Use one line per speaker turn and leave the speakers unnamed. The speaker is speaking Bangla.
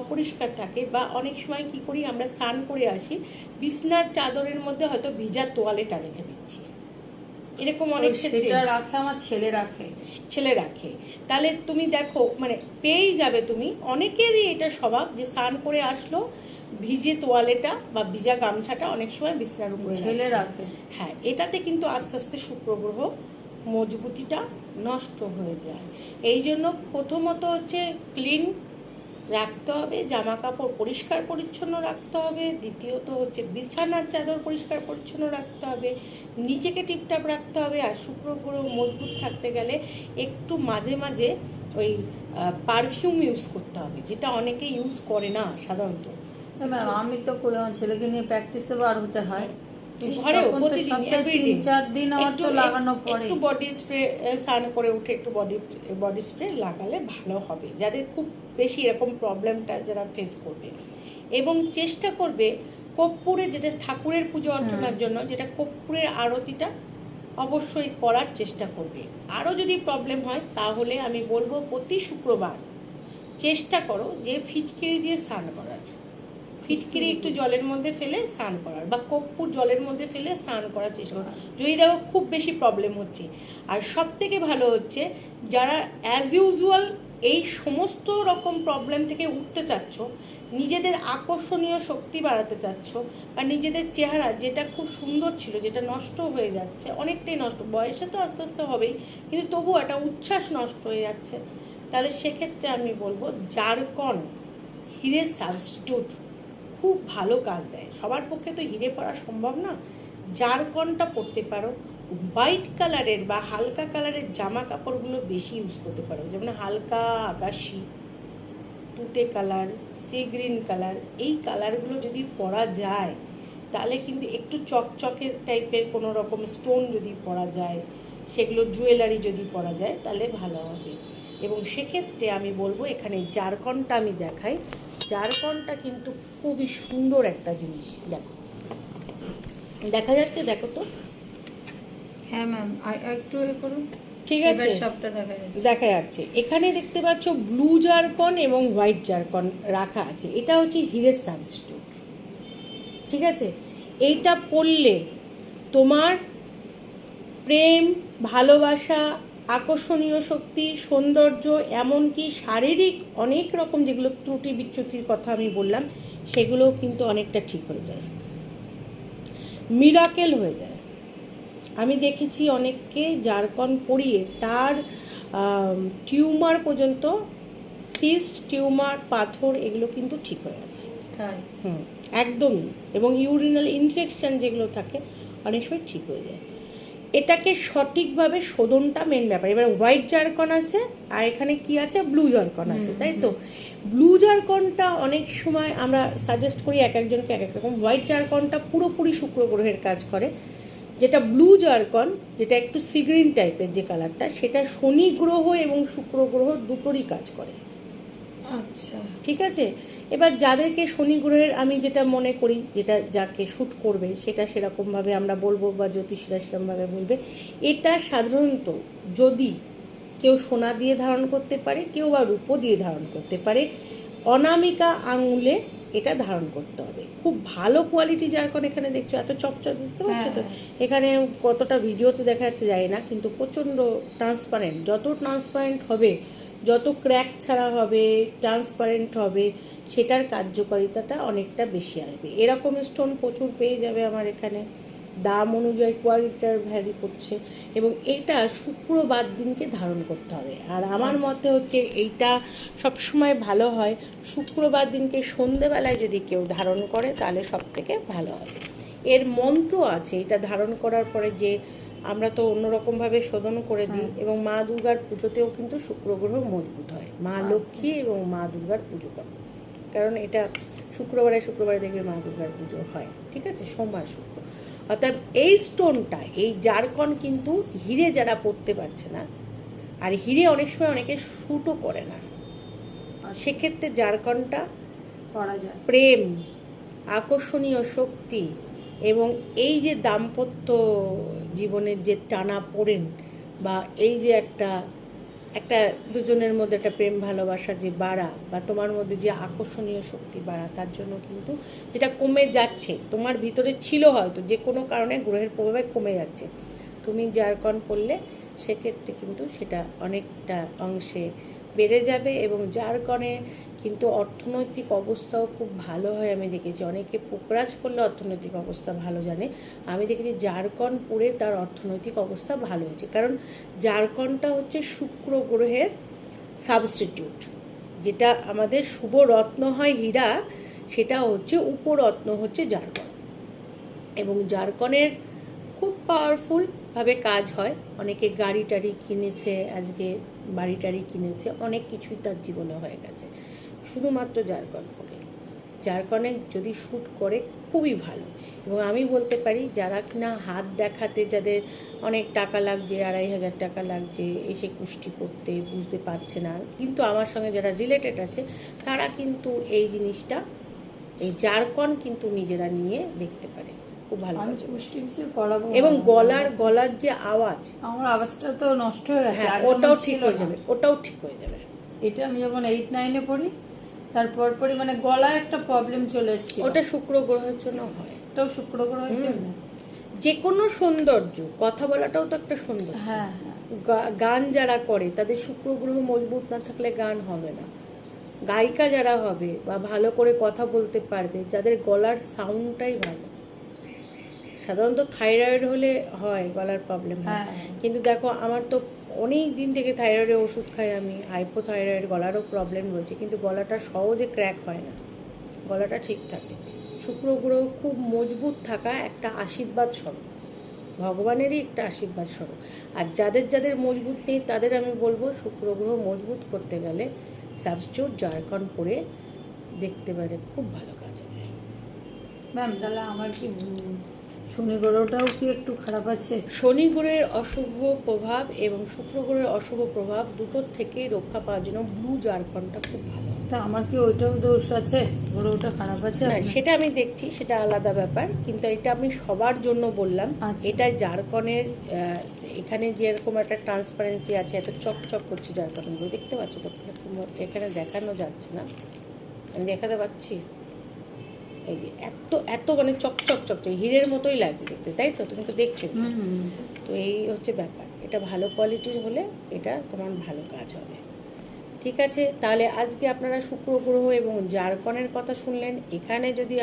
অপরিষ্কার থাকে বা অনেক সময় কি করি আমরা স্নান করে আসি বিছনার চাদরের মধ্যে হয়তো ভিজা তোয়ালেটা রেখে দিচ্ছি। এরকম অনেক
সেটা রাখে আমার ছেলে রাখে।
ছেলে রাখে। তাহলে তুমি দেখো মানে পেয়েই যাবে তুমি। অনেকেরই এটা স্বভাব যে স্নান করে আসলো ভিজে তোয়ালেটা বা ভিজা গামছাটা অনেক সময় বিছনার উপরে
ছেলে রাখে।
হ্যাঁ এটাতে কিন্তু আস্তে আস্তে শুক্রগ্রহ মজবুতিটা নষ্ট হয়ে যায়। এই জন্য প্রথমত হচ্ছে ক্লিন রাখতে হবে জামা কাপড় পরিষ্কার পরিচ্ছন্ন রাখতে হবে, দ্বিতীয়ত হচ্ছে বিছানার চাদর পরিষ্কার পরিচ্ছন্ন রাখতে হবে, নিজেকে টিপটাপ রাখতে হবে আর শুক্র গ্রহ মজবুত থাকতে গেলে একটু মাঝে মাঝে ওই পারফিউম ইউজ করতে হবে, যেটা অনেকে ইউজ করে না সাধারণত।
আমি তো করে আমার ছেলেকে নিয়ে প্র্যাকটিসে বার হতে হয়।
ঘরেও প্রতিদিন।
তিন চার দিন আমার তো
একটু-
লাগানো পড়ে।
একটু বডি স্প্রে স্নান করে উঠে একটু বডি বডি স্প্রে লাগালে ভালো হবে। যাদের খুব বেশি এরকম প্রবলেমটা যারা ফেস করবে। এবং চেষ্টা করবে কর্পূরের যেটা ঠাকুরের পুজো অর্চনার জন্য যেটা কর্পূরের আরতিটা অবশ্যই করার চেষ্টা করবে। আরও যদি প্রবলেম হয় তাহলে আমি বলব প্রতি শুক্রবার চেষ্টা করো যে ফিটকিরি দিয়ে স্নান করার। ফিটকিরি একটু জলের মধ্যে ফেলে স্নান করার বা কর্পূর জলের মধ্যে ফেলে স্নান করার চেষ্টা করো যদি দেখো খুব বেশি প্রবলেম হচ্ছে। আর সব থেকে ভালো হচ্ছে, যারা অ্যাজ ইউজুয়াল এই সমস্ত রকম প্রবলেম থেকে উঠতে চাচ্ছ, নিজেদের আকর্ষণীয় শক্তি বাড়াতে চাচ্ছ বা নিজেদের চেহারা যেটা খুব সুন্দর ছিল, যেটা নষ্ট হয়ে যাচ্ছে, অনেকটাই নষ্ট, বয়সে তো আস্তে আস্তে হবেই, কিন্তু তবুও একটা উচ্ছ্বাস নষ্ট হয়ে যাচ্ছে। তাহলে সেক্ষেত্রে আমি বলব, জারকন, হিরের সাবস্টিটিউট খুব ভালো কাজ দেয়। সবার পক্ষে তো হিরে পরা সম্ভব না। জারকনটা পরতে পারো হোয়াইট কালারের বা হালকা কালারের জামা কাপড়গুলো বেশি ইউজ করতে পারো। যেমন হালকা আকাশি, তুতে কালার সি গ্রিন কালার এই কালারগুলো যদি পরা যায়, তাহলে কিন্তু একটু চকচকে টাইপের কোনো রকম স্টোন যদি পরা যায়, সেগুলো জুয়েলারি যদি পরা যায়, তাহলে ভালো হবে। এবং সেক্ষেত্রে আমি বলব এখানে জারকনটা আমি দেখাই। জারকনটা কিন্তু খুবই সুন্দর একটা জিনিস দেখো। দেখা যাচ্ছে দেখো তো?
হ্যাঁ ম্যাম একটু করুন।
ঠিক আছে।
সবটা দেখা যাচ্ছে।
দেখা যাচ্ছে। এখানে দেখতে পাচ্ছ ব্লু জারকন এবং হোয়াইট জারকন রাখা আছে। এটা হচ্ছে হিরের সাবস্টিটিউট ঠিক আছে? এইটা পড়লে তোমার প্রেম ভালোবাসা আকর্ষণীয় শক্তি সৌন্দর্য এমনকি শারীরিক অনেক রকম যেগুলো ত্রুটি বিচ্যুতির কথা আমি বললাম সেগুলোও কিন্তু অনেকটা ঠিক হয়ে যায়। মিরাকেল হয়ে যায়। আমি দেখেছি অনেককে জারকন পরিয়ে তার টিউমার পর্যন্ত সিস্ট টিউমার পাথর এগুলো কিন্তু ঠিক হয়ে আছে হুম একদমই। এবং ইউরিনাল ইনফেকশন যেগুলো থাকে অনেক সময় ঠিক হয়ে যায়। এটাকে সঠিকভাবে শোধনটা মেন ব্যাপার। এবার হোয়াইট জারকন আছে আর এখানে কি আছে? ব্লু জারকন আছে তাই তো? ব্লু জারকনটা অনেক সময় আমরা সাজেস্ট করি এক একজনকে এক এক রকম। হোয়াইট জারকনটা পুরোপুরি শুক্র গ্রহের কাজ করে। যেটা ব্লু জারকন যেটা একটু সিগ্রিন টাইপের যে কালারটা সেটা শনি গ্রহ এবং শুক্র গ্রহ দুটোরই কাজ করে।
আচ্ছা।
ঠিক আছে? এবার যাদেরকে শনি গ্রহের আমি যেটা মনে করি যেটা যাকে শ্যুট করবে সেটা সেরকমভাবে আমরা বলব বা জ্যোতিষীরা সেরকমভাবে বলবে এটা সাধারণত যদি কেউ সোনা দিয়ে ধারণ করতে পারে কেউ বা রূপো দিয়ে ধারণ করতে পারে অনামিকা আঙুলে এটা ধারণ করতে হবে। খুব ভালো কোয়ালিটি যার কারণে এখানে দেখছ এত চকচক দেখতে পাচ্ছ তো? এখানে কতটা ভিডিওতে দেখা যাচ্ছে যায় না কিন্তু প্রচণ্ড ট্রান্সপারেন্ট যত ট্রান্সপারেন্ট হবে যত ক্র্যাক ছাড়া হবে ট্রান্সপারেন্ট হবে, সেটার কার্যকারিতাটা অনেকটা বেশি আসবে। এরকম স্টোন প্রচুর পেয়ে যাবে আমার এখানে। দাম অনুযায়ী কোয়ালিটিটার ভ্যারি করছে এবং এটা শুক্রবার দিনকে ধারণ করতে হবে। আর আমার মতে হচ্ছে এইটা সবসময় ভালো হয়। শুক্রবার দিনকে সন্ধেবেলায় যদি কেউ ধারণ করে, তাহলে সব থেকে ভালো হবে এর মন্ত্র আছে, এটা ধারণ করার পরে যে আমরা তো অন্যরকমভাবে শোধন করে দিই এবং মা দুর্গার পুজোতেও কিন্তু শুক্র গ্রহ মজবুত হয়। মা লক্ষ্মী এবং মা দুর্গার পুজো করে। কারণ এটা শুক্রবারে শুক্রবারে দেখবে মা দুর্গার পুজো হয়। ঠিক আছে? সোমবার শুক্র। অর্থাৎ এই স্টোনটা এই জারকন কিন্তু হিরে যারা পড়তে পারছে না আর হিরে অনেক সময় অনেকে শ্যুটও করে না। সেক্ষেত্রে জারকনটা
করা যায়।
প্রেম আকর্ষণীয় শক্তি এবং এই যে দাম্পত্য জীবনের যে টানা পড়েন বা এই যে একটা একটা দুজনের মধ্যে একটা প্রেম ভালোবাসা যে বাড়া বা তোমার মধ্যে যে আকর্ষণীয় শক্তি বাড়া, তার জন্য কিন্তু যেটা কমে যাচ্ছে, তোমার ভিতরে ছিল হয়তো, যে কোনো কারণে গ্রহের প্রভাবে কমে যাচ্ছে। তুমি জারকন করলে সেক্ষেত্রে কিন্তু সেটা অনেকটা অংশে বেড়ে যাবে এবং জারকনে কিন্তু অর্থনৈতিক অবস্থাও খুব ভালো হয় আমি দেখেছি। অনেকে পোকরাজ করলে অর্থনৈতিক অবস্থা ভালো জানে। আমি দেখেছি জারকন পড়ে তার অর্থনৈতিক অবস্থা ভালো হয়েছে। কারণ জারকনটা হচ্ছে শুক্র গ্রহের সাবস্টিটিউট যেটা আমাদের শুভ রত্ন হয় হীরা, সেটা হচ্ছে উপরত্ন হচ্ছে জারকন এবং জারকনের খুব পাওয়ারফুলভাবে কাজ হয়। অনেকে গাড়ি টাড়ি কিনেছে, আজকে বাড়ি টাড়ি কিনেছে, অনেক কিছুই তার জীবনে হয়ে গেছে। শুধুমাত্র জারকন জারকনে যদি শ্যুট করে খুবই ভালো। এবং আমি বলতে পারি যারা কিনা হাত দেখাতে যাদের অনেক টাকা লাগছে আড়াই হাজার টাকা লাগছে এসে কুষ্টি করতে বুঝতে পারছে না। কিন্তু আমার সঙ্গে যারা রিলেটেড আছে তারা কিন্তু এই জিনিসটা এই জারকন কিন্তু নিজেরা নিয়ে দেখতে পারে। খুব ভালো
আমি
হবে।
পুষ্টি করাবো
এবং গলার গলার যে আওয়াজ
আমার আওয়াজটা তো নষ্ট হয়ে গেছে
হ্যাঁ ওটাও ঠিক হয়ে যাবে ওটাও ঠিক হয়ে যাবে।
এটা আমি যখন এইট নাইনে পড়ি তারপর পরই মানে গলায় একটা প্রবলেম চলে এসেছিল।
ওটা শুক্র গ্রহের জন্য হয়।
ওটাও শুক্র গ্রহের জন্য?
যে কোনো সৌন্দর্য কথা বলাটাও তো একটা সৌন্দর্য।
হ্যাঁ হ্যাঁ।
গান যারা করে তাদের শুক্র গ্রহ মজবুত না থাকলে গান হবে না। গায়িকা যারা হবে বা ভালো করে কথা বলতে পারবে যাদের গলার সাউন্ডটাই ভালো। সাধারণত থাইরয়েড হলে হয় গলার প্রবলেম হয়।
হ্যাঁ।
কিন্তু দেখো আমার তো অনেক দিন থেকে থাইরয়েডের ওষুধ খাই আমি হাইপোথাইরয়েড গলারও প্রবলেম রয়েছে, কিন্তু গলাটা সহজে ক্র্যাক হয় না। গলাটা ঠিক থাকে। শুক্র গ্রহ খুব মজবুত থাকা একটা আশীর্বাদ স্বরূপ। ভগবানেরই একটা আশীর্বাদ স্বরূপ। আর যাদের যাদের মজবুত নেই, তাদের আমি বলব শুক্র গ্রহ মজবুত করতে গেলে সাবস্টিউট জারকন করে দেখতে পারে, খুব ভালো কাজ হবে।
ম্যাম তাহলে আমার কি শনি গ্রহটাও কি একটু খারাপ আছে?
শনি গ্রহের অশুভ প্রভাব এবং শুক্র গ্রহের অশুভ প্রভাব দুটোর থেকেই রক্ষা পাওয়ার জন্য ব্লু জারকনটা খুব ভালো।
তা আমার কি ওইটাও দোষ আছে? গ্রহটা খারাপ আছে
না সেটা আমি দেখছি সেটা আলাদা ব্যাপার কিন্তু এটা আমি সবার জন্য বললাম।
আচ্ছা।
এটা জারকনের এখানে যেরকম একটা ট্রান্সপারেন্সি আছে এত চকচক করছে জারকনগুলো। দেখতে পাচ্ছ তো এখানে দেখানো যাচ্ছে না। আমি দেখাতে পাচ্ছি? এই যে এত এত মানে চকচক চকচক হিরের মতোই লাগছে দেখতে তাই তো? তুমি তো দেখছ। তো এই হচ্ছে ব্যাপার। এটা ভালো কোয়ালিটির হলে এটা তোমার ভালো কাজ হবে। ঠিক আছে? তাহলে আজকে আপনারা শুক্র গ্রহ এবং জারকনের কথা শুনলেন। এখানে যদি